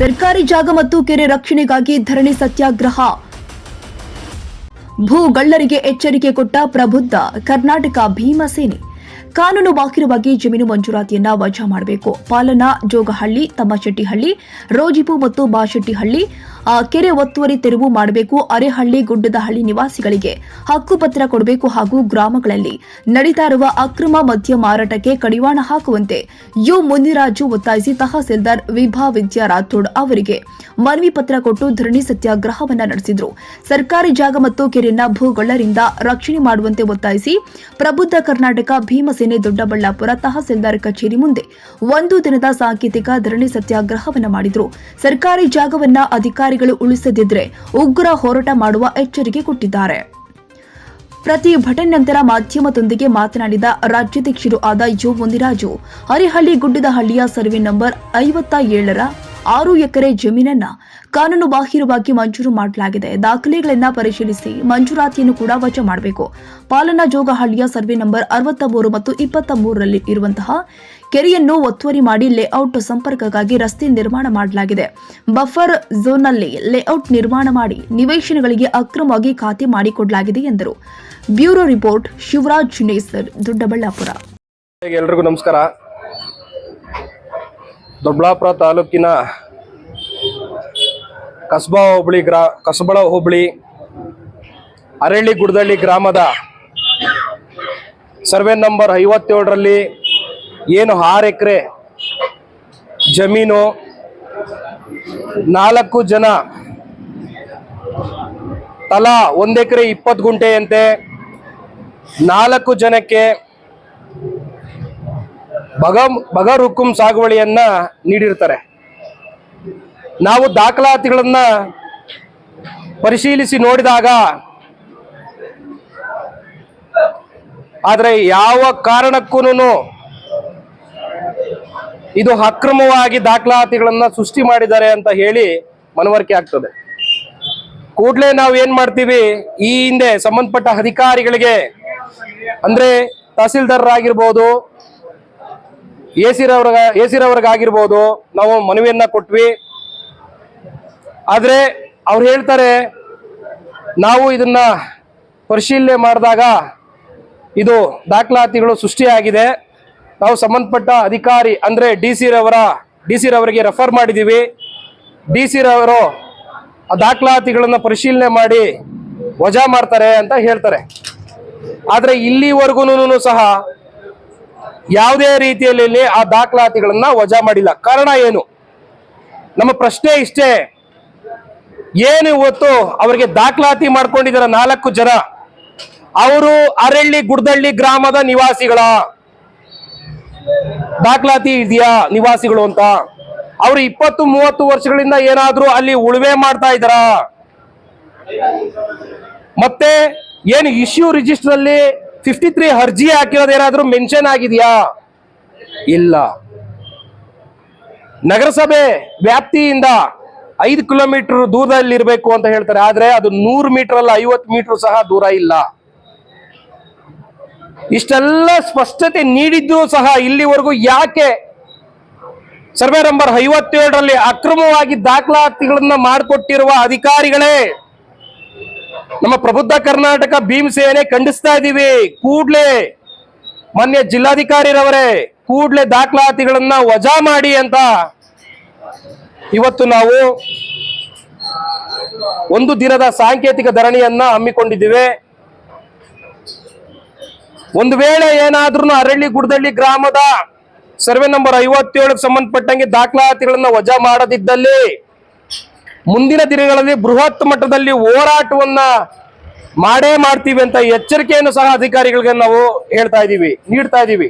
ಸರ್ಕಾರಿ ಜಾಗ ಮತ್ತು ಕೆರೆ ರಕ್ಷಣೆಗಾಗಿ ಧರಣಿ ಸತ್ಯಾಗ್ರಹ. ಭೂಗಳ್ಳರಿಗೆ ಎಚ್ಚರಿಕೆ ಕೊಟ್ಟ ಪ್ರಬುದ್ಧ ಕರ್ನಾಟಕ ಭೀಮಸೇನೆ ಕಾನೂನು ಬಾಕಿರವಾಗಿ ಜಮೀನು ಮಂಜೂರಾತಿಯನ್ನ ವಜಾ ಮಾಡಬೇಕು. ಪಾಲನಾ, ಜೋಗಹಳ್ಳಿ, ತಮ್ಮಶೆಟ್ಟಿಹಳ್ಳಿ, ರೋಜಿಪು ಮತ್ತು ಬಾಶೆಟ್ಟಿಹಳ್ಳಿ ಕೆರೆ ಒತ್ತುವರಿ ತೆರವು ಮಾಡಬೇಕು ಅರೆಹಳ್ಳಿ, ಗುಡ್ಡದಹಳ್ಳಿ ನಿವಾಸಿಗಳಿಗೆ ಹಕ್ಕುಪತ್ರ ಕೊಡಬೇಕು ಹಾಗೂ ಗ್ರಾಮಗಳಲ್ಲಿ ನಡೀತಾ ಇರುವ ಅಕ್ರಮ ಮದ್ಯ ಮಾರಾಟಕ್ಕೆ ಕಡಿವಾಣ ಹಾಕುವಂತೆ ಯು ಮುನಿರಾಜು ಒತ್ತಾಯಿಸಿ ತಹಸೀಲ್ದಾರ್ ವಿಭಾ ವಿದ್ಯಾ ರಾಥೋಡ್ ಅವರಿಗೆ ಮನವಿ ಪತ್ರ ಕೊಟ್ಟು ಧರಣಿ ಸತ್ಯಾಗ್ರಹವನ್ನ ನಡೆಸಿದ್ರು. ಸರ್ಕಾರಿ ಜಾಗ ಮತ್ತು ಕೆರೆಯನ್ನ ಭೂಗಳ್ಳರಿಂದ ರಕ್ಷಣೆ ಮಾಡುವಂತೆ ಒತ್ತಾಯಿಸಿ ಪ್ರಬುದ್ಧ ಕರ್ನಾಟಕ ಭೀಮಸೇನೆ ದೊಡ್ಡಬಳ್ಳಾಪುರ ತಹಸೀಲ್ದಾರ್ ಕಚೇರಿ ಮುಂದೆ ಒಂದು ದಿನದ ಸಾಂಕೇತಿಕ ಧರಣಿ ಸತ್ಯಾಗ್ರಹವನ್ನ ಮಾಡಿದ್ರು. ಸರ್ಕಾರಿ ಜಾಗವನ್ನ ಅಧಿಕಾರಿಗಳು ಉಳಿಸದಿದ್ರೆ ಉಗ್ರ ಹೋರಾಟ ಮಾಡುವ ಎಚ್ಚರಿಕೆ ಕೊಟ್ಟಿದ್ದಾರೆ. ಪ್ರತಿಭಟನೆ ನಂತರ ಮಾಧ್ಯಮದೊಂದಿಗೆ ಮಾತನಾಡಿದ ರಾಜ್ಯಾಧ್ಯಕ್ಷರು ಆದ ಯು ಮುನಿರಾಜು ಹರಿಹಳ್ಳಿ ಗುಡ್ಡದಹಳ್ಳಿಯ ಸರ್ವೆ ನಂಬರ್ ಐವತ್ತ ಏಳರ ಆರು ಎಕರೆ ಜಮೀನನ್ನ ಕಾನೂನು ಬಾಹಿರವಾಗಿ ಮಂಜೂರು ಮಾಡಲಾಗಿದೆ. ದಾಖಲೆಗಳನ್ನ ಪರಿಶೀಲಿಸಿ ಮಂಜೂರಾತಿಯನ್ನು ಕೂಡ ವಜಾ ಮಾಡಬೇಕು. ಪಾಲನಾ ಜೋಗಹಳ್ಳಿಯ ಸರ್ವೆ ನಂಬರ್ ಅರವತ್ತ ಮೂರು ಮತ್ತು ಇಪ್ಪತ್ತ ಮೂರರಲ್ಲಿ ಇರುವಂತಹ ಕೆರೆಯನ್ನು ಒತ್ತುವರಿ ಮಾಡಿ ಲೇಔಟ್ ಸಂಪರ್ಕಕ್ಕಾಗಿ ರಸ್ತೆ ನಿರ್ಮಾಣ ಮಾಡಲಾಗಿದೆ. ಬಫರ್ ಝೋನ್ನಲ್ಲಿ ಲೇಔಟ್ ನಿರ್ಮಾಣ ಮಾಡಿ ನಿವೇಶನಗಳಿಗೆ ಅಕ್ರಮವಾಗಿ ಖಾತೆ ಮಾಡಿಕೊಡಲಾಗಿದೆ ಎಂದರು. Bureau report Shivaraj Nesar, Doddaballapur. ಎಲ್ರಿಗೂ ನಮಸ್ಕಾರ. ದೊಡ್ಡಬಳ್ಳಾಪುರ ತಾಲೂಕಿನ ಕಸ್ಬಾ ಹೋಬಳಿ ಗ್ರಾ ಕಸಬಳ ಹೋಬಳಿ ಅರಳಿ ಗುಡ್ದಳ್ಳಿ ಗ್ರಾಮದ ಸರ್ವೆ ನಂಬರ್ ಐವತ್ತೇಳರಲ್ಲಿ ಏನು ಆರು ಎಕರೆ ಜಮೀನು ನಾಲ್ಕು ಜನ ತಲಾ ಒಂದು ಎಕರೆ ಇಪ್ಪತ್ತು ಗುಂಟೆಯಂತೆ ನಾಲ್ಕು ಜನಕ್ಕೆ ಬಗ ಬಗರ್ ಹುಕುಂ ಸಾಗುವಳಿಯನ್ನ ನೀಡಿರ್ತಾರೆ. ನಾವು ದಾಖಲಾತಿಗಳನ್ನ ಪರಿಶೀಲಿಸಿ ನೋಡಿದಾಗ ಆದರೆ ಯಾವ ಕಾರಣಕ್ಕೂ ಇದು ಅಕ್ರಮವಾಗಿ ದಾಖಲಾತಿಗಳನ್ನ ಸೃಷ್ಟಿ ಮಾಡಿದ್ದಾರೆ ಅಂತ ಹೇಳಿ ಮನವರಿಕೆ ಆಗ್ತದೆ. ಕೂಡಲೇ ನಾವು ಏನ್ ಮಾಡ್ತೀವಿ? ಈ ಹಿಂದೆ ಸಂಬಂಧಪಟ್ಟ ಅಧಿಕಾರಿಗಳಿಗೆ, ಅಂದ್ರೆ ತಹಸೀಲ್ದಾರರಾಗಿರ್ಬೋದು ಎ ಸಿರವ್ರ ಎ ನಾವು ಮನವಿಯನ್ನ ಕೊಟ್ವಿ. ಆದ್ರೆ ಅವ್ರು ಹೇಳ್ತಾರೆ, ನಾವು ಇದನ್ನ ಪರಿಶೀಲನೆ ಮಾಡಿದಾಗ ಇದು ದಾಖಲಾತಿಗಳು ಸೃಷ್ಟಿಯಾಗಿದೆ. ನಾವು ಸಂಬಂಧಪಟ್ಟ ಅಧಿಕಾರಿ ಅಂದ್ರೆ ಡಿ ಸಿ ರವರ ಡಿ ಸಿ ರವರಿಗೆ ರೆಫರ್ ಮಾಡಿದ್ದೀವಿ ಡಿ ಸಿ ರವರು ಆ ದಾಖಲಾತಿಗಳನ್ನ ಪರಿಶೀಲನೆ ಮಾಡಿ ವಜಾ ಮಾಡ್ತಾರೆ ಅಂತ ಹೇಳ್ತಾರೆ. ಆದ್ರೆ ಇಲ್ಲಿವರೆಗೂ ಸಹ ಯಾವುದೇ ರೀತಿಯಲ್ಲಿ ಆ ದಾಖಲಾತಿಗಳನ್ನ ವಜಾ ಮಾಡಿಲ್ಲ. ಕಾರಣ ಏನು? ನಮ್ಮ ಪ್ರಶ್ನೆ ಇಷ್ಟೇ. ಏನು ಇವತ್ತು ಅವರಿಗೆ ದಾಖಲಾತಿ ಮಾಡ್ಕೊಂಡಿದ್ದಾರೆ ನಾಲ್ಕು ಜನ? ಅವರು ಅರಳ್ಳಿ, ಗುಡ್ದಳ್ಳಿ ಗ್ರಾಮದ ನಿವಾಸಿಗಳ ದಾಖಲಾತಿ ಇದೆಯಾ ನಿವಾಸಿಗಳು ಅಂತ? ಅವರು ಇಪ್ಪತ್ತು, ಮೂವತ್ತು ವರ್ಷಗಳಿಂದ ಏನಾದರೂ ಅಲ್ಲಿ ಉಳುವೆ ಮಾಡ್ತಾ ಇದ್ದಾರ? ಮತ್ತೆ ಏನು ಇಶ್ಯೂ ರಿಜಿಸ್ಟರ್ ಅಲ್ಲಿ ಫಿಫ್ಟಿ ತ್ರೀ ಅರ್ಜಿ ಹಾಕಿರೋದು ಏನಾದರೂ ಮೆನ್ಷನ್ ಆಗಿದೆಯಾ? ಇಲ್ಲ. ನಗರಸಭೆ ವ್ಯಾಪ್ತಿಯಿಂದ ಐದು ಕಿಲೋಮೀಟರ್ ದೂರದಲ್ಲಿ ಇರಬೇಕು ಅಂತ ಹೇಳ್ತಾರೆ. ಆದ್ರೆ ಅದು ನೂರು ಮೀಟರ್ ಅಲ್ಲ, ಐವತ್ತು ಮೀಟರ್ ಸಹ ದೂರ ಇಲ್ಲ. ಇಷ್ಟೆಲ್ಲ ಸ್ಪಷ್ಟತೆ ನೀಡಿದ್ದು ಸಹ ಇಲ್ಲಿವರೆಗೂ ಯಾಕೆ? ಸರ್ವೆ ನಂಬರ್ ಐವತ್ತೇಳರಲ್ಲಿ ಅಕ್ರಮವಾಗಿ ದಾಖಲಾತಿಗಳನ್ನ ಮಾಡಿಕೊಟ್ಟಿರುವ ಅಧಿಕಾರಿಗಳೇ ನಮ್ಮ ಪ್ರಬುದ್ಧ ಕರ್ನಾಟಕ ಭೀಮಸೇನೆ ಖಂಡಿಸ್ತಾ ಇದ್ದೀವಿ. ಕೂಡ್ಲೆ ಮಾನ್ಯ ಜಿಲ್ಲಾಧಿಕಾರಿರವರೇ, ಕೂಡ್ಲೆ ದಾಖಲಾತಿಗಳನ್ನ ವಜಾ ಮಾಡಿ ಅಂತ ಇವತ್ತು ನಾವು ಒಂದು ದಿನದ ಸಾಂಕೇತಿಕ ಧರಣಿಯನ್ನ ಹಮ್ಮಿಕೊಂಡಿದ್ದೇವೆ. ಒಂದು ವೇಳೆ ಏನಾದ್ರೂ ಅರಳ್ಳಿ ಗುಡ್ದಳ್ಳಿ ಗ್ರಾಮದ ಸರ್ವೆ ನಂಬರ್ ಐವತ್ತೇಳಕ್ಕೆ ಸಂಬಂಧಪಟ್ಟಂಗೆ ದಾಖಲಾತಿಗಳನ್ನ ವಜಾ ಮಾಡದಿದ್ದಲ್ಲಿ ಮುಂದಿನ ದಿನಗಳಲ್ಲಿ ಬೃಹತ್ ಮಟ್ಟದಲ್ಲಿ ಹೋರಾಟವನ್ನ ಮಾಡೇ ಮಾಡ್ತೀವಿ ಅಂತ ಎಚ್ಚರಿಕೆಯನ್ನು ಸಹ ಅಧಿಕಾರಿಗಳಿಗೆ ನಾವು ಹೇಳ್ತಾ ಇದ್ದೀವಿ ನೀಡ್ತಾ ಇದ್ದೀವಿ